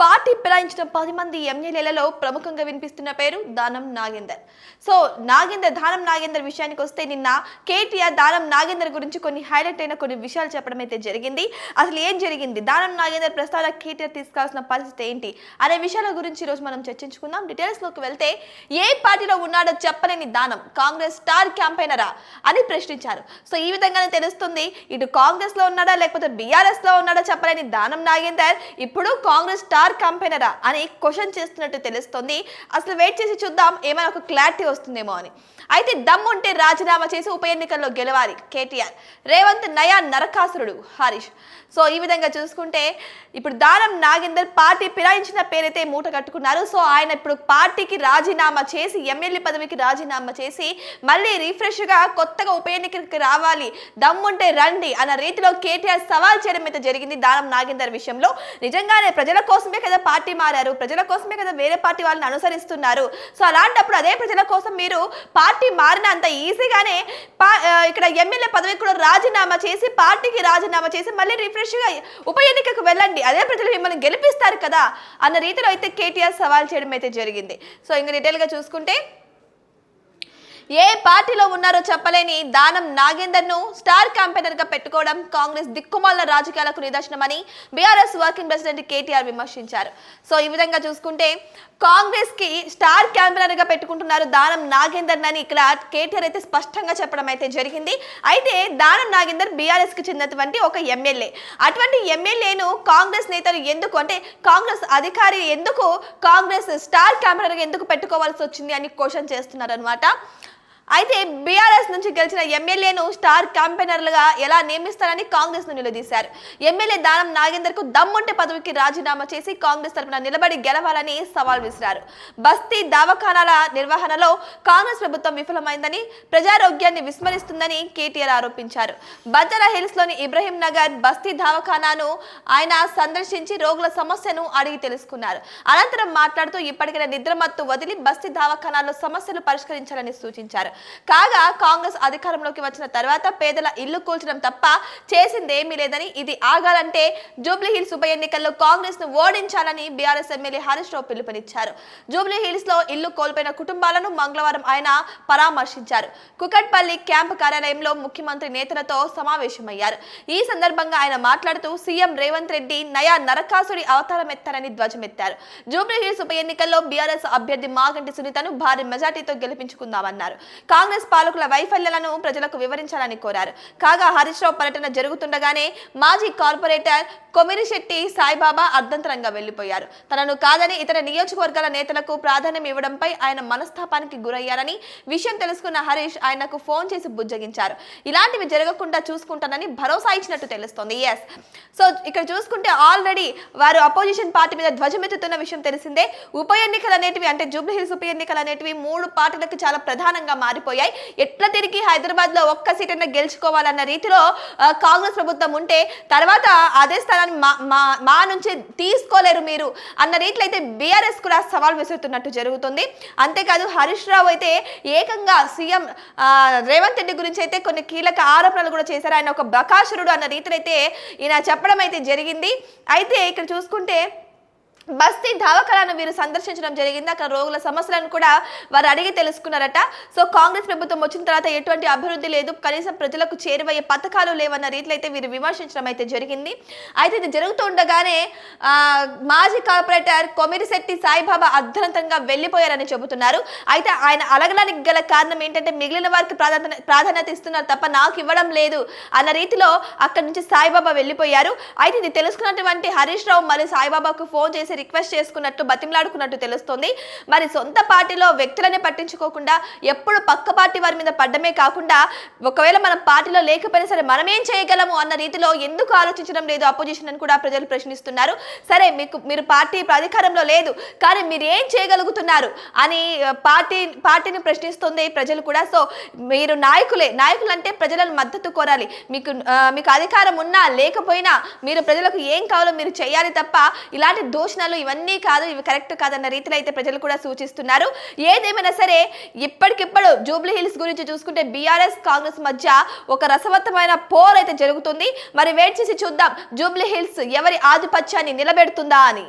Party పిలాయించిన పది మంది ఎమ్మెల్యేలలో ప్రముఖంగా వినిపిస్తున్న పేరు దానం నాగేందర్. సో నాగేందర్ దానం నాగేందర్ విషయానికి వస్తే నిన్న కేటీఆర్ దానం నాగేందర్ గురించి కొన్ని హైలైట్ అయిన కొన్ని విషయాలు చెప్పడం అయితే జరిగింది. అసలు ఏం జరిగింది? దానం నాగేందర్ ప్రస్తావన కేటీఆర్ తీసుకోవాల్సిన పరిస్థితి ఏంటి? అనే విషయాల గురించి ఈరోజు మనం చర్చించుకుందాం. డీటెయిల్స్లోకి వెళ్తే ఏ పార్టీలో ఉన్నాడో చెప్పలేని దానం కాంగ్రెస్ స్టార్ క్యాంపైనరా అని ప్రశ్నించారు. సో ఈ విధంగానే తెలుస్తుంది ఇటు కాంగ్రెస్లో ఉన్నాడా లేకపోతే బీఆర్ఎస్లో ఉన్నాడా చెప్పలేని దానం నాగేందర్. ఇప్పుడు కాంగ్రెస్ స్టార్ క్యాంపైనరా అని క్వశ్చన్ చేస్తున్నట్టు తెలుస్తుంది. అసలు వెయిట్ చేసి చూద్దాం ఏమైనా ఒక క్లారిటీ వస్తుందేమో అని. అయితే దమ్ము ఉంటే రాజీనామా చేసి ఉప ఎన్నికల్లో గెలవాలి కేటీఆర్. రేవంత్ నయా నరకాసురుడు హరీష్. సో ఈ విధంగా చూసుకుంటే ఇప్పుడు దానం నాగేందర్ పార్టీ ఫిరాయించిన పేరైతే మూట కట్టుకున్నారు. సో ఆయన ఇప్పుడు పార్టీకి రాజీనామా చేసి ఎమ్మెల్యే పదవికి రాజీనామా చేసి మళ్ళీ రీఫ్రెష్గా కొత్తగా ఉప ఎన్నికకి రావాలి. దమ్ముంటే రండి అన్న రీతిలో కేటీఆర్ సవాల్ చేయడం అయితే జరిగింది దానం నాగేందర్ విషయంలో. నిజంగానే ప్రజల కోసం కోసమే కదా పార్టీ మారారు ప్రజల కోసమే కదా వేరే పార్టీ వాళ్ళని అనుసరిస్తున్నారు. సో అలాంటప్పుడు అదే ప్రజల కోసం మీరు పార్టీ మారిన అంత ఈజీగానే పా- ఇక్కడ ఎమ్మెల్యే పదవికి కూడా రాజీనామా చేసి పార్టీకి రాజీనామా చేసి మళ్ళీ రిఫ్రెష్గా ఉప ఎన్నికకు వెళ్ళండి. అదే ప్రజలు మిమ్మల్ని గెలిపిస్తారు కదా అన్న రీతిలో అయితే కేటీఆర్ సవాల్ చేయడం అయితే జరిగింది. సో ఇంకా డీటెయిల్గా చూసుకుంటే ఏ పార్టీలో ఉన్నారో చెప్పలేని దానం నాగేందర్ను స్టార్ క్యాంపెయినర్గా పెట్టుకోవడం కాంగ్రెస్ దిక్కుమాల రాజకీయాలకు నిదర్శనమని బీఆర్ఎస్ వర్కింగ్ ప్రెసిడెంట్ కేటీఆర్ విమర్శించారు. సో ఈ విధంగా చూసుకుంటే కాంగ్రెస్కి స్టార్ క్యాంపెయినర్గా పెట్టుకుంటున్నారు దానం నాగేందర్ అని ఇక్కడ కేటీఆర్ అయితే స్పష్టంగా చెప్పడం అయితే జరిగింది. అయితే దానం నాగేందర్ బీఆర్ఎస్కి చెందినటువంటి ఒక ఎమ్మెల్యే. అటువంటి ఎమ్మెల్యేను కాంగ్రెస్ నేతలు ఎందుకు అంటే కాంగ్రెస్ అధికారి ఎందుకు కాంగ్రెస్ స్టార్ క్యాంపెయినర్గా ఎందుకు పెట్టుకోవాల్సి వచ్చింది అని క్వశ్చన్ చేస్తున్నారు అనమాట అయితే బీఆర్ఎస్ నుంచి గెలిచిన ఎమ్మెల్యేను స్టార్ క్యాంపెయినర్లుగా ఎలా నియమిస్తారని కాంగ్రెస్ను నిలదీశారు. ఎమ్మెల్యే దానం నాగేందర్కు దమ్ముంటే పదవికి రాజీనామా చేసి కాంగ్రెస్ తరపున నిలబడి గెలవాలని సవాల్ విసిరారు. బస్తీ దవాఖానాల నిర్వహణలో కాంగ్రెస్ ప్రభుత్వం విఫలమైందని ప్రజారోగ్యాన్ని విస్మరిస్తుందని కేటీఆర్ ఆరోపించారు. బంజారా హిల్స్లోని ఇబ్రహీం నగర్ బస్తీ దవాఖానాను ఆయన సందర్శించి రోగుల సమస్యను అడిగి తెలుసుకున్నారు. అనంతరం మాట్లాడుతూ ఇప్పటికైనా నిద్రమత్తు వదిలి బస్తీ దవాఖానాల్లో సమస్యలు పరిష్కరించాలని సూచించారు. కాగా కాంగ్రెస్ అధికారంలోకి వచ్చిన తర్వాత పేదల ఇల్లు కూల్చడం తప్ప చేసిందేమీ లేదని ఇది ఆగాలంటే జూబ్లీహిల్స్ ఉప ఎన్నికల్లో కాంగ్రెస్ను ఓడించాలని బీఆర్ఎస్ ఎమ్మెల్యే హరీష్ రావు పిలుపునిచ్చారు. జూబ్లీహిల్స్లో ఇల్లు కోల్పోయిన కుటుంబాలను మంగళవారం ఆయన పరామర్శించారు. కుకట్పల్లి క్యాంప్ కార్యాలయంలో ముఖ్యమంత్రి నేతలతో సమావేశమయ్యారు. ఈ సందర్భంగా ఆయన మాట్లాడుతూ సీఎం రేవంత్ రెడ్డి నయా నరకాసుడి అవతారం ఎత్తారని ధ్వజమెత్తారు. జూబ్లీహిల్స్ ఉప ఎన్నికల్లో బీఆర్ఎస్ అభ్యర్థి మాగంటి సునీతను భారీ మెజార్టీతో గెలిపించుకుందామన్నారు. కాంగ్రెస్ పాలకుల వైఫల్యాలను ప్రజలకు వివరించాలని కోరారు. కాగా హరీష్ రావు పర్యటన జరుగుతుండగానే మాజీ కార్పొరేటర్ కొమిరిశెట్టి సాయిబాబా అర్ధంతరంగా వెళ్ళిపోయారు తనను కాదని ఇతర నియోజకవర్గాల నేతలకు ప్రాధాన్యం ఇవ్వడంపై ఆయన మనస్తాపానికి గురయ్యారని విషయం తెలుసుకున్న హరీష్ ఆయనకు ఫోన్ చేసి బుజ్జగించారు. ఇలాంటివి జరగకుండా చూసుకుంటానని భరోసా ఇచ్చినట్టు తెలుస్తోంది. ఎస్ సో ఇక్కడ చూసుకుంటే ఆల్రెడీ వారు అపోజిషన్ పార్టీ మీద ధ్వజమెత్తుతున్న విషయం తెలిసిందే. ఉప ఎన్నికలు అనేటివి అంటే జూబ్లీహిల్స్ ఉప ఎన్నికలు అనేటివి మూడు పార్టీలకు చాలా ప్రధానంగా మారిపోయాయి. ఎట్లా తిరిగి హైదరాబాద్లో ఒక్క సీటైనా గెలుచుకోవాలన్న రీతిలో కాంగ్రెస్ ప్రభుత్వం ఉంటే తర్వాత అదే స్థానాన్ని మా మా- నుంచి తీసుకోలేరు మీరు అన్న రీతిలో అయితే బీఆర్ఎస్ కూడా సవాల్ విసురుతున్నట్టు జరుగుతుంది. అంతేకాదు హరీష్ రావు అయితే ఏకంగా సీఎం రేవంత్ రెడ్డి గురించి అయితే కొన్ని కీలక ఆరోపణలు కూడా చేశారు. ఆయన ఒక బకాసురుడు అన్న రీతిలో అయితే ఈయన చెప్పడం అయితే జరిగింది. అయితే ఇక్కడ చూసుకుంటే బస్తీ దవాఖానాను వీరు సందర్శించడం జరిగింది. అక్కడ రోగుల సమస్యలను కూడా వారు అడిగి తెలుసుకున్నారట. సో కాంగ్రెస్ ప్రభుత్వం వచ్చిన తర్వాత ఎటువంటి అభివృద్ధి లేదు. కనీసం ప్రజలకు చేరువయ్యే పథకాలు లేవన్న రీతిలో అయితే వీరు విమర్శించడం అయితే జరిగింది. అయితే ఇది జరుగుతుండగానే మాజీ కార్పొరేటర్ కొమిరిశెట్టి సాయిబాబా అర్ధంతంగా వెళ్ళిపోయారని చెబుతున్నారు. అయితే ఆయన అలగడానికి గల కారణం ఏంటంటే మిగిలిన వారికి ప్రాధాన్యత ప్రాధాన్యత ఇస్తున్నారు తప్ప నాకు ఇవ్వడం లేదు అన్న రీతిలో అక్కడి నుంచి సాయిబాబా వెళ్ళిపోయారు. అయితే ఇది తెలుసుకున్నటువంటి హరీష్ రావు మరియు సాయిబాబాకు ఫోన్ చేసి రిక్వెస్ట్ చేసుకున్నట్టు బతిమలాడుకున్నట్టు తెలుస్తుంది. మరి సొంత పార్టీలో వ్యక్తులని పట్టించుకోకుండా ఎప్పుడు పక్క పార్టీ వారి మీద పడ్డమే కాకుండా ఒకవేళ మనం పార్టీలో లేకపోయినా సరే మనం ఏం చేయగలము అన్న రీతిలో ఎందుకు ఆలోచించడం లేదు అపోజిషన్ అని కూడా ప్రజలు ప్రశ్నిస్తున్నారు. సరే మీకు మీరు పార్టీ అధికారంలో లేదు కానీ మీరు ఏం చేయగలుగుతున్నారు అని పార్టీ పార్టీని ప్రశ్నిస్తుంది ప్రజలు కూడా. సో మీరు నాయకులే నాయకులు అంటే ప్రజలను మద్దతు కోరాలి. మీకు మీకు అధికారం ఉన్నా లేకపోయినా మీరు ప్రజలకు ఏం కావాలో మీరు చేయాలి తప్ప ఇలాంటి దూషణ ఆరోపణలు ఇవన్నీ కాదు ఇవి కరెక్ట్ కాదన్న రీతిలో అయితే ప్రజలు కూడా సూచిస్తున్నారు. ఏదేమైనా సరే ఇప్పటికిప్పుడు జూబ్లీ హిల్స్ గురించి చూసుకుంటే బీఆర్ఎస్ కాంగ్రెస్ మధ్య ఒక రసవత్తమైన పోర్ అయితే జరుగుతుంది. మరి వెయిట్ చేసి చూద్దాం జూబ్లీ హిల్స్ ఎవరి ఆధిపత్యాన్ని నిలబెడుతుందా అని.